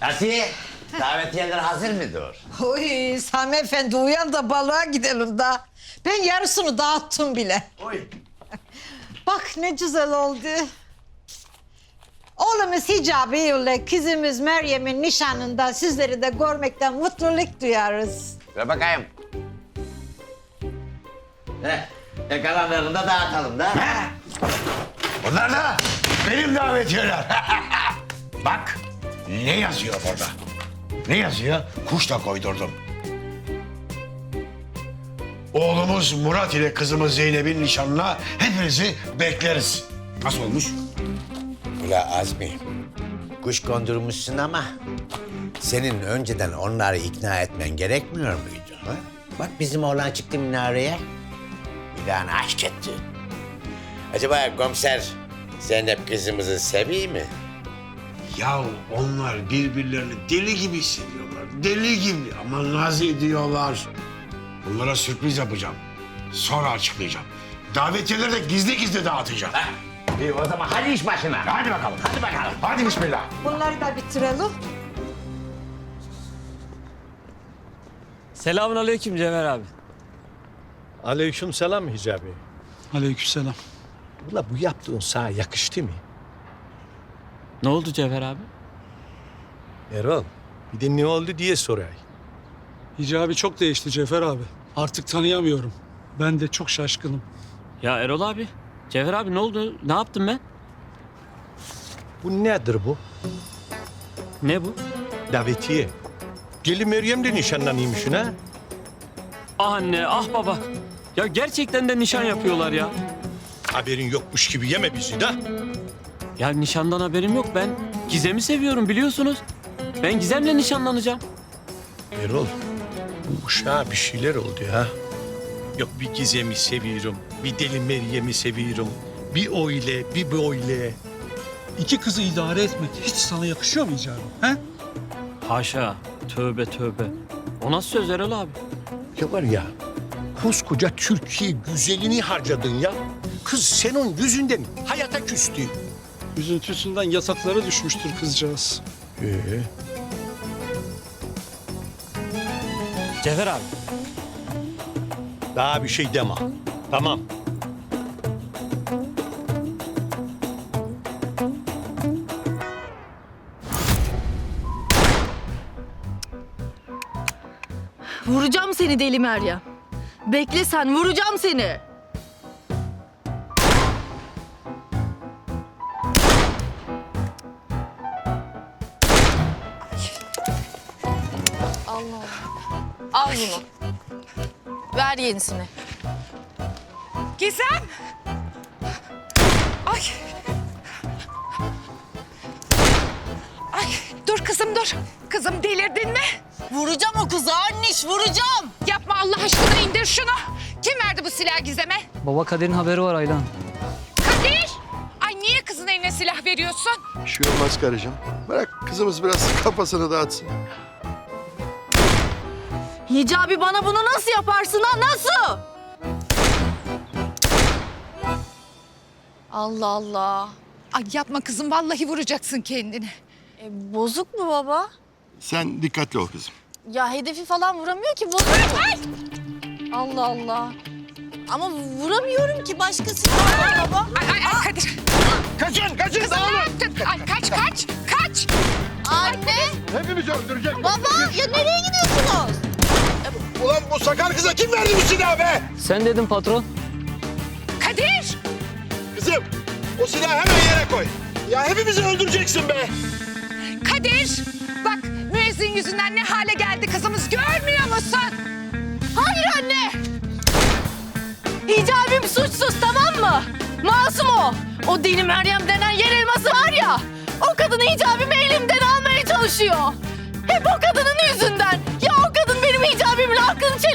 Asiye, davetiyeler hazır mıdır? Oy Sami Efendi uyan da balığa gidelim da. Ben yarısını dağıttım bile. Oy. Bak ne güzel oldu. Oğlumuz Hicabi ile kızımız Meryem'in nişanında sizleri de görmekten mutluluk duyarız. Ver bakayım. Heh, e kalanlarını da dağıtalım da. Bunlar da benim davetiyeler. Bak ne yazıyor burada? Ne yazıyor? Kuş da koydurdum. Oğlumuz Murat ile kızımız Zeynep'in nişanına hepinizi bekleriz. Nasıl olmuş? Ula Azmi, kuş kondurmuşsun ama senin önceden onları ikna etmen gerekmiyor muydu? Ha? Bak bizim oğlan çıktı minareye. Milana aşk etti. Acaba komiser Zeynep kızımızı seviyor mi? Ya onlar birbirlerini deli gibi seviyorlar. Deli gibi ama naz ediyorlar. Bunlara sürpriz yapacağım. Sonra açıklayacağım. Davetiyeleri de gizli gizli dağıtacağım. İyi o zaman hadi iş başına. Hadi bakalım. Hadi bakalım. Hadi bismillah. Bunları da bitirelim. Selamun aleyküm Cemal abi. Aleyküm selam Hicabi. Aleykümselam. Ula bu yaptığın sana yakıştı mı? Ne oldu Cevher abi? Erol, bir de ne oldu diye sorayım. Hicabi çok değişti Cefer abi. Artık tanıyamıyorum. Ben de çok şaşkınım. Ya Erol abi. Cevher abi ne oldu? Ne yaptım ben? Bu nedir bu? Ne bu? Davetiye. Gelin Meryem de nişanlanıymışsın ha? Ah anne, ah baba. Ya gerçekten de nişan yapıyorlar ya. Haberin yokmuş gibi yeme bizi de. Ya nişandan haberim yok. Ben Gizem'i seviyorum biliyorsunuz. Ben Gizem'le nişanlanacağım. Erol, bu uşağa bir şeyler oldu ha. Yok bir Gizem'i seviyorum, bir deli Meryem'i seviyorum. Bir öyle, bir böyle. İki kızı idare etmek hiç sana yakışıyor mu Hicabi? He? Haşa. Tövbe tövbe. O nasıl söz Erol abi? Ya var ya, koskoca Türkiye güzelini harcadın ya. Kız senin yüzünden hayata küstü. Üzüntüsünden yataklara düşmüştür kızcağız. Ee, Cevher abi. daha bir şey deme. Tamam. Vuracağım seni deli Meryem. Bekle sen vuracağım seni. Allah Al bunu. Ver yenisini. Gizem! Ay! Ay dur kızım dur. Kızım delirdin mi? Vuracağım o kızı anneş vuracağım. Yapma Allah aşkına indir şunu. Kim verdi bu silahı Gizem'e? Baba Kader'in haberi var Aylan. Kadir! Ay niye kızın eline silah veriyorsun? Bir şey olmaz karıcığım. Bırak kızımız biraz kafasını dağıtsın. Hicabi bana bunu nasıl yaparsın ha nasıl? Allah Allah. Ay yapma kızım vallahi vuracaksın kendini. E, bozuk mu baba? Sen dikkatli ol kızım. Ya hedefi falan vuramıyor ki bozuk mu? Allah Allah. Ama vuramıyorum ki başkası var baba. Ay ay ay Kadir. Kaçın, kaçın Kızım ne yaptın? Ay kaç kaç kaç. Anne, Hepimizi öldürecek. baba ya nereye gidiyorsunuz? Sakar kıza kim verdi bu silahı be? Sen dedin patron. Kadir! Kızım, o silahı hemen yere koy. Ya hepimizi öldüreceksin be. Kadir! Bak müezzin yüzünden ne hale geldi kızımız görmüyor musun? Hayır anne. Hicabim suçsuz tamam mı? Masum o. O deli Meryem denen yer elması var ya. O kadını hicabimi elimden almaya çalışıyor. Hep o kadının yüzünden.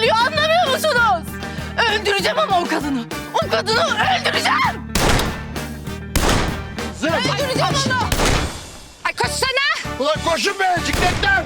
Çeliyor anlamıyor musunuz? Öldüreceğim ama o kadını. O kadını öldüreceğim. Öldüreceğim onu. Ay koşsana! Ulan koşun be, cikletler.